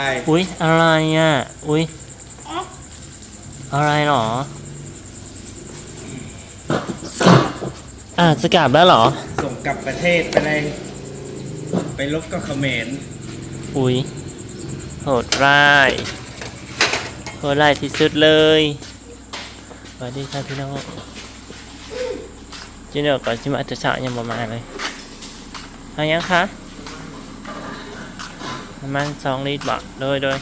ใช่อุ๊ย อะไรอะ อุ๊ย อะไรหรอ อะจะกลับแล้วเหรอ ส่งกลับประเทศไปเลยไปลบกับเขมรอุ๊ย โหดร้ายโหดร้ายที่สุดเลยสวัสดีครับพี่น้องจีเนอร์ก่อนจิมาจะเช้ายังประมาณเลยเอายังคะ ประมาณสองลิตรบะโดยโดย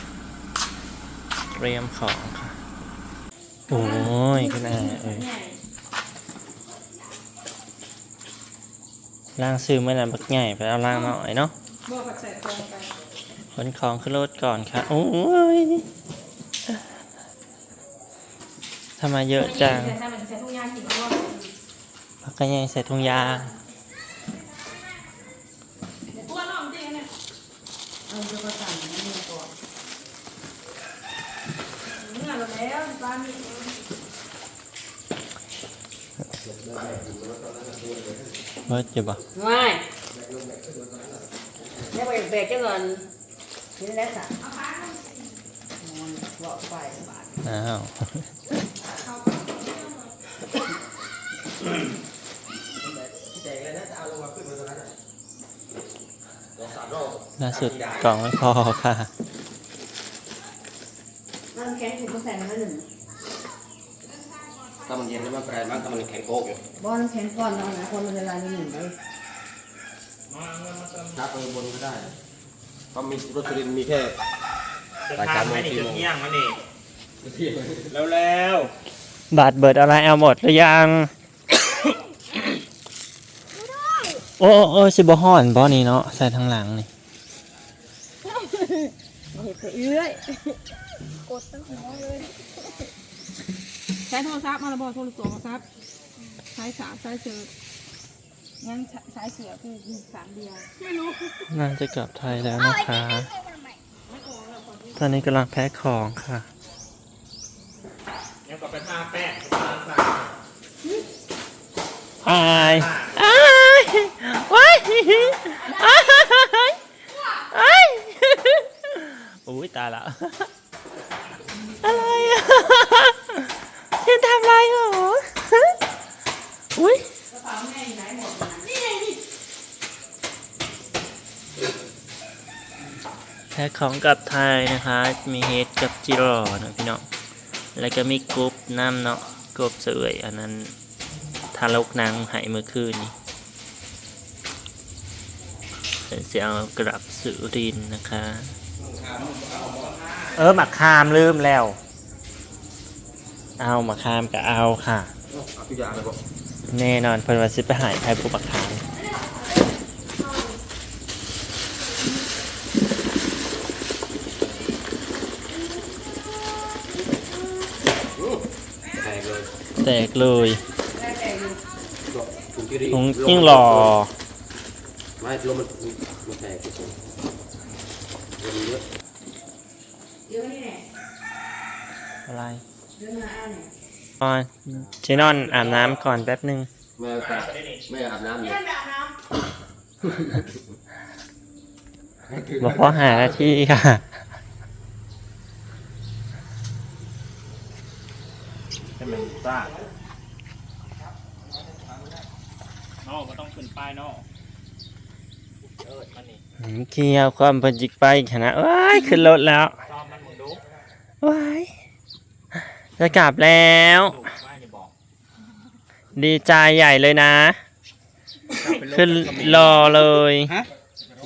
เตรียมของค่ะ โอ้ยคุณอาเอ้ยล่างซื้อเมื่อนั้นบักใหญ่ไปเอาล่างมาหน่อยเนาะบอกกับใส่ตรงไปขนของขึ้นรถก่อนค่ะ โอ้ยทำไมเยอะจังใส่มันใส่ทุ่งยางกินเพราะว่าพักกันยังใส่ถุงยาง เอาจะประสานนั่นเองก่อนเมื่อเราแล้วปล ล่าสุดกล่องไม่พอค่ะน้ำแข็งถูกมาใส่มาหนึ่งถ้ามันเย็นแล้วมันแปรมันถ้ามันแข็งโกกอยู่บ่อน้ำแข็งก้อนนอนนะคนมันละลายในหนึ่งเลยถ้าไปบนก็ได้เพราะมีรถสุรินทร์มีแค่บ่ายสามโมงสี่โมงแล้วแล้วบาทเบิดอะไรเอาหมดหรือยังโอ้โอ้สิบห่อนบ่นี่เนาะใส่ทางหลังนี่ เอื้อยใช้โทรศัพท์มาแล้วบอกโทรศัพท์โทรศัพท์ใช้สามใช้เสืองั้นใช้เสือคือสามเดียวไม่รู้น่าจะกลับไทยแล้วนะคะตอนนี้กำลังแพ็คของค่ะยังก็ไปทาแป้งทาใส่อายอายว้ายอายอาย อุ้ยตายละ อะไรอะเธอทำอะไรเหรอ อุ้ยแพ็คของกลับไทยนะคะ มีเฮดกับจิโร่นะพี่น้อง แล้วก็มีกรุ๊ปน้ำเนาะกรุ๊ปเสวยอันนั้นทารกนางหายเมื่อคืนนี้เป็นเสียงกลับสุรินทร์นะคะ เออหมักคามลืมแล้ว เอาหมักคามก็เอาค่ะเอาทุกอย่างเลยบอกแน่นอนเพิ่นว่าสิไปหายใครผู้หมักคามแตกเลยแตกเลยถุงที่รีถุงยิ่งหล่อไม่ลมมันมันแตกไปเลยลมเยอะเดี๋ยวนี่แหละอะไรเดี๋ยวมาอ่านเนี่ยอ๋อเจนอนอาบน้ำก่อนแป๊บหนึ่งแม่แตกแม่อาบน้ำอยู่บอกว่าหาหน้าที่ค่ะ ให้มันซ่านอกก็ต้องขึ้นป้ายนอกหืมเกี่ยวความเพิ่นจิกไปขนาดว้ายขึ้นรถแล้วซ้อมมันมึงดู ว้ายจะกลับแล้วถูกป้ายจะบอกดีใจใหญ่เลยนะ ขึ้นรอเลย ฮะ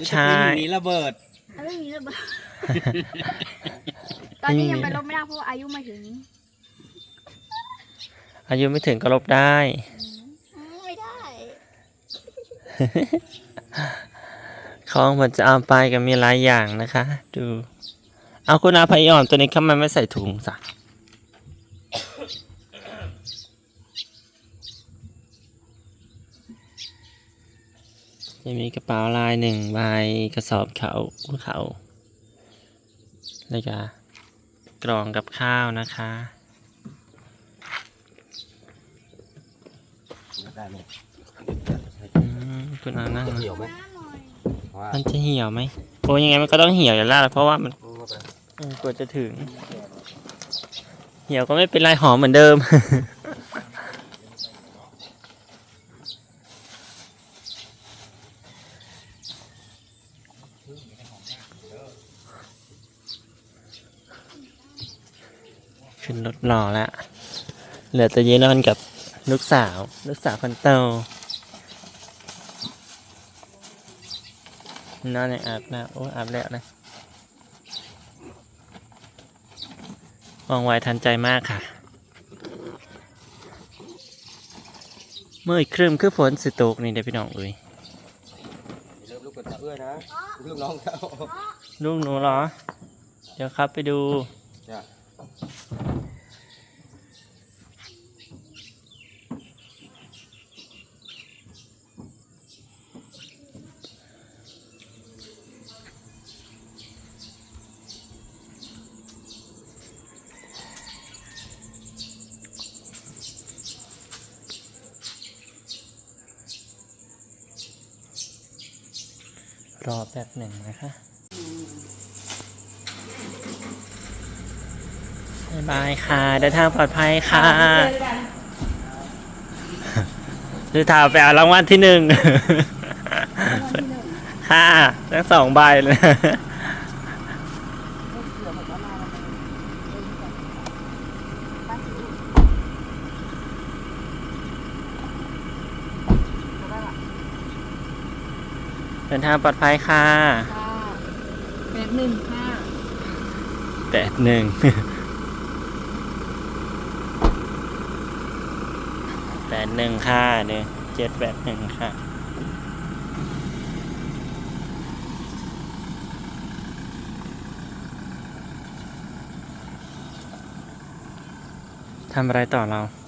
ใช่มีระเบิดไม่มีระเบิดตอนนี้ยังไปลบไม่ได้เพราะว่าอายุไม่ถึงอายุไม่ถึงก็ลบได้ อืมไม่ได้ของมันจะเอาไปก็มีหลายอย่างนะคะ ดู เอาคุณอาภัยอ่อนตัวนี้เข้ามาไม่ใส่ถุงสักจะมีกระเป๋าลายหนึ่งใบกระสอบเขาเขาแล้วก็กล่องกับข้าวนะคะได้ไหมอืมคุณอานั่งจะนะเหี่ยวไหมมันจะเหี่ยวไหมโอ้ยังไงมันก็ต้องเหี่ยวอยู่แล้วล่ะเพราะว่ามัน โอ้ กว่าจะถึง เหี่ยวก็ไม่เป็นไรหอมเหมือนเดิม ขึ้นรถรอแล้ว เหลือแต่เยนอนกับลูกสาว ลูกสาวคนโตนอนในอาบน้ำโอ้อาบแล้วนะ ว่องไวทันใจมากค่ะ เมื่ออีกครึมคือฝนสิตกนี่เดี๋ยวพี่น้องเอ้ยเริ่มลูกกดตาเอื้อยนะลูกน้องเจ้าลูกหนูเหรอ เดี๋ยวครับไปดูจ้ะ รอแป๊บหนึ่งนะคะบ๊ายบายค่ะเดินทางปลอดภัยค่ะคือถามไปเอารางวัลที่หนึ่ง ค่ะทั้งสองใบเลย เดินทางปลอดภัยค่ะค่ะแปดหนึ่งค่ะแปดหนึ่งแปดหนึ่งค่ะเนี่ยเจ็ดแปดหนึ่งค่ะทำอะไรต่อเรา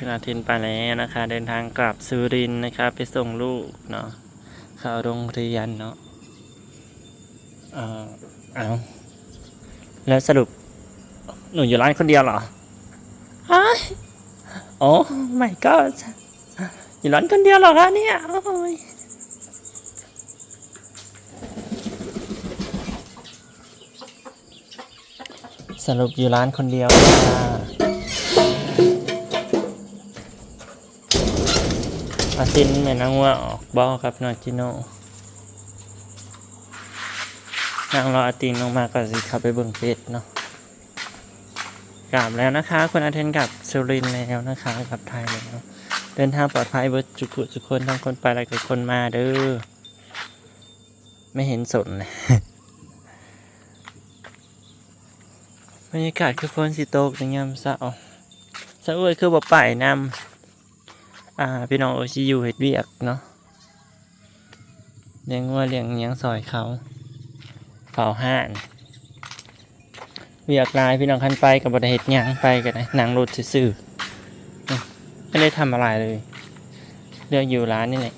คุณอาทินไปแล้วนะคะ เดินทางกลับสุรินทร์นะคะไปส่งลูกเนาะเข้าโรงเรียนเนาะเออเอาแล้วสรุป หนูอยู่ร้านคนเดียวเหรอฮะโอ้ไม่ก็อยู่ร้านคนเดียวเหรอคะเนี่ยโอ้ยสรุปอยู่ร้านคนเดียวค่ะ อาซินแม่นางว่าออกบอครับนอจิโนนางรออาติงลงมาก่อนสิครับไปเบิ่งเป็ดเนาะกลับแล้วนะคะคุณอาเทนกับสุรินแล้วนะคะกลับไทยแล้วเดินทางปลอดภัยเบิดจุกุทุคนทั้งคนไปและก็คนมาเด้อไม่เห็นสนเลยบรรยากาศคือฝนสิตกในยามเช้าสะอวยคือบ่ไปนำ อ่า พี่น้องโอชิยูเฮ็ดเวียกเนาะเลี้ยงวัวเลี้ยงหยังซอยเขาเฝ้าห้านเวียกลายพี่น้องคันไปกับบไดเหตุยังไปกันนะนางรถซื่อไม่ได้ทำอะไรเลย เลือกอยู่ร้านนี่แหละ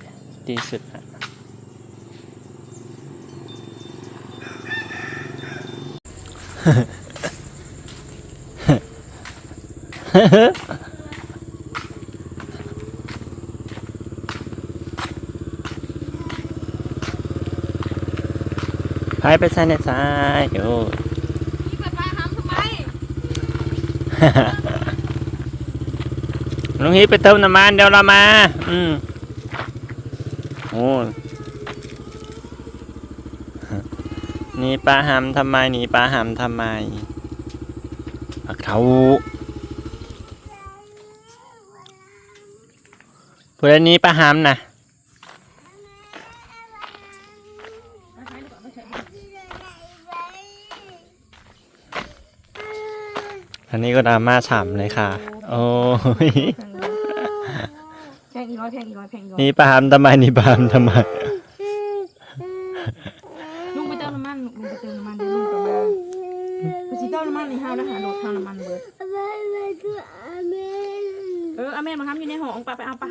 ดีสุดอะพายไปซ้ายในซ้ายโอ้ยพี่เปิดไฟทำทำไมลุงฮีไปเติมน้ำมันเดี๋ยวเรามา อืมโอ้ยหนี่ปลาหำทำไมหนีปลาหำทำไมปักเท้าผู้ใดหนี้ปลาหำนะ อันนี้ก็ดราม่าฉ่ำเลยค่ะ โอ้ยแพงอีกร้อยแพงอีกร้อยแพงอีกร้อยหนี่ปลาหำทำไมหนี่ปลาหำทำไม ลุงไปเติมน้ำมันลุงไปเติมน้ำมันเดี๋ยวลุงกลับมาไปสิเติมน้ำมันนี่ห้าวแล้วหาโดดเท่าน้ำมันเบิดเออเอาแม่มาทำอยู่ในห้องปะไปเอาปะ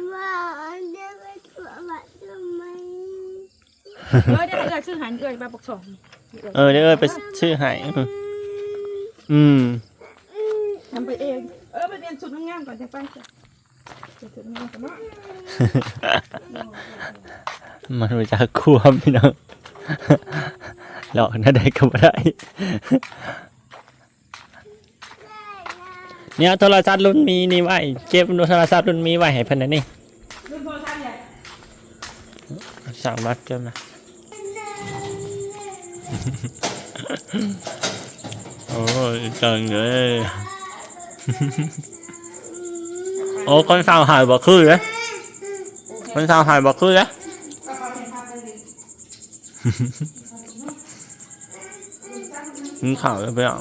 เออเดี๋ยวเอื้อยชื่อหันเอื้อยไปปกสองเออเดี๋ยวเออไปชื่อใหายอืม ทำไปเอง เออไปเรียนชุดงามๆก่อนจะไปจ้ะเดี๋ยวชุดงามๆก่อนเนาะมันรู้จักควมพี่น้องหลอกน่าได้ก็บ่ได้เนี่ยโทรศัพท์รุ่นมีนี่ไว้เก็บโทรศัพท์รุ่นมีไว้ให้เพิ่นนะนี่รุ่นโทรศัพท์เนี่ยสั่งบัตรเจ้านะโอ้ยจังเลย โอ้คนสาวหายบ่คือเลยคนสาวหายบ่คือเลยมึงข่าวเลยไปอะ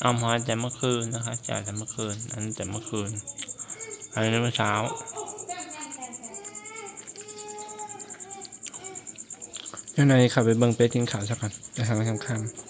เอามาแต่เมื่อคืนนะคะจ่ายแต่เมื่อคืนอันนแต่เมื่อคืนอันนี้เมื่อเช้า ยังไงขับไปเบิ่งเป็ดกินข้าวสักก่อนจะทำคำคำ